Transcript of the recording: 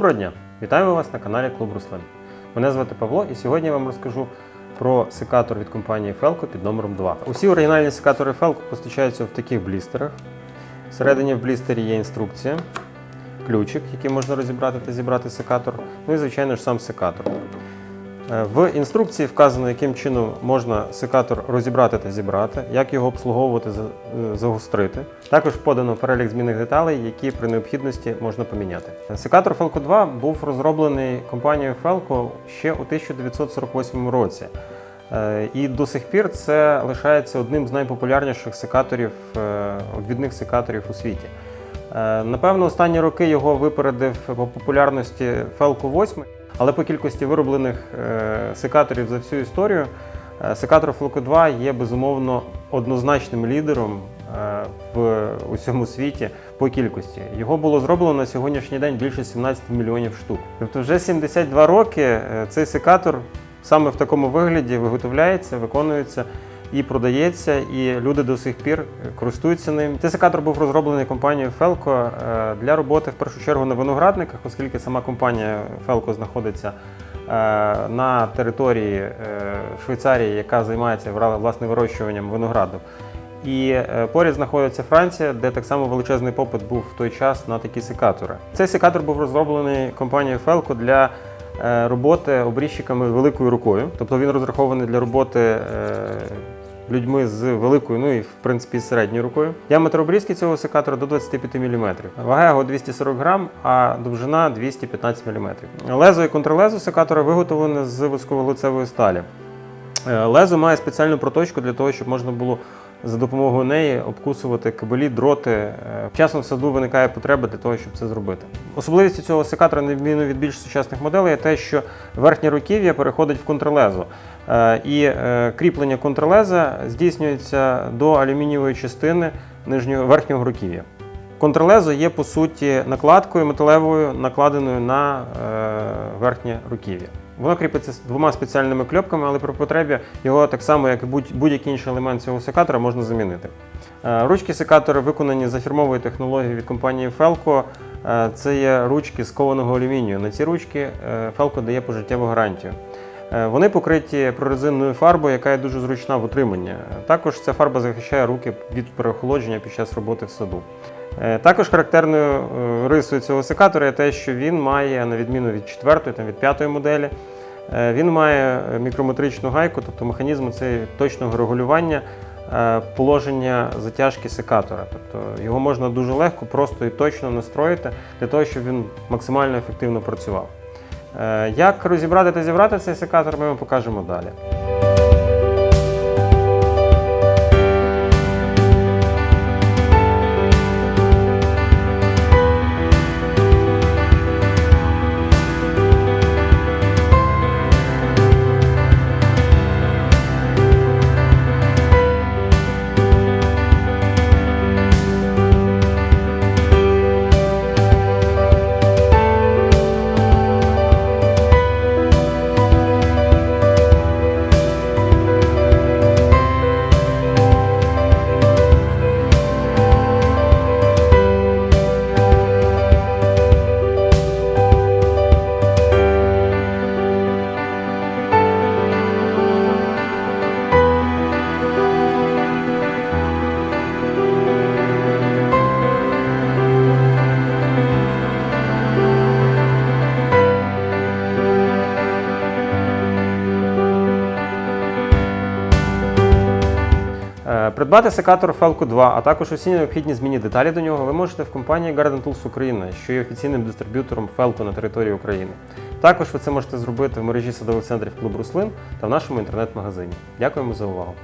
Доброго дня! Вітаємо вас на каналі Клуб Руслин. Мене звати Павло і сьогодні я вам розкажу про секатор від компанії Felco під номером 2. Усі оригінальні секатори Felco постачаються в таких блістерах. Всередині в блістері є інструкція, ключик, який можна розібрати та зібрати секатор, ну і, звичайно ж, сам секатор. Е, В інструкції вказано, яким чином можна секатор розібрати та зібрати, як його обслуговувати, е, загострити. Також подано перелік змінних деталей, які при необхідності можна поміняти. Секатор Felco 2 був розроблений компанією Felco ще у 1948 році. Е, І до сих пір це лишається одним з найпопулярніших секаторів, відвідних секаторів у світі. Напевно, останні роки його випередив по популярності Felco 8, але по кількості вироблених е, секаторів за всю історію е, секатор Felco 2 є безумовно однозначним лідером е, в усьому світі по кількості. Його було зроблено на сьогоднішній день більше 17 мільйонів штук. Тобто вже 72 роки цей секатор саме в такому вигляді виготовляється, виконується і продається, і люди до сих пір користуються ним. Цей секатор був розроблений компанією Felco е, для роботи в першу чергу на виноградниках, оскільки сама компанія Felco знаходиться е, на території е, Швейцарії, яка займається власне вирощуванням винограду. І е, поряд знаходиться Франція, де так само величезний попит був в той час на такі секатори. Цей секатор був розроблений компанією Felco для е, роботи обрізчиками великою рукою. Тобто він розрахований для роботи е, людьми з великою, ну і в принципі середньою рукою. Діаметр обрізки цього секатора до 25 мм. Вага його 240 грам, а довжина 215 мм. Лезо і контрлезо секатора виготовлене з висковолицевої сталі. Е, Лезо має спеціальну проточку для того, щоб можна було за допомогою неї обкусувати кабелі, дроти. Е, Часом в саду виникає потреба для того, щоб це зробити. Особливістю цього секатора, на відміну від більш сучасних моделей, є те, що верхнє руків'я переходить в контрлезо. Е, І е, кріплення контрлеза здійснюється до алюмінієвої частини нижнього верхнього руків'я. Контрлезо є по суті накладкою металевою, накладеною на верхнє руків'я. Воно кріпиться двома спеціальними кльопками, але при потребі його так само, як і будь- будь-який інший елемент цього секатора, можна замінити. Е, Ручки секатора виконані за фірмовою технологією від компанії Felco. Е, Це є ручки з кованого алюмінію. На ці ручки е, Felco дає пожиттєву гарантію. Вони покриті прорезинною фарбою, яка є дуже зручна в утриманні. Також ця фарба захищає руки від переохолодження під час роботи в саду. Також характерною рисою цього секатора є те, що він має, на відміну від четвертої та від п'ятої моделі, він має е, мікрометричну гайку, тобто механізм це точного регулювання е, положення затяжки секатора. Тобто його можна дуже легко, просто і точно настроїти для того, щоб він максимально ефективно працював. Е, Як розібрати та зібрати цей секатор, ми вам покажемо далі. Придбати секатор Felco 2, а також усі необхідні змінні деталі до нього ви можете в компанії Garden Tools Україна, що є офіційним дистриб'ютором Felco на території України. Також ви це можете зробити в мережі садових центрів Клуб Руслин та в нашому інтернет-магазині. Дякуємо за увагу!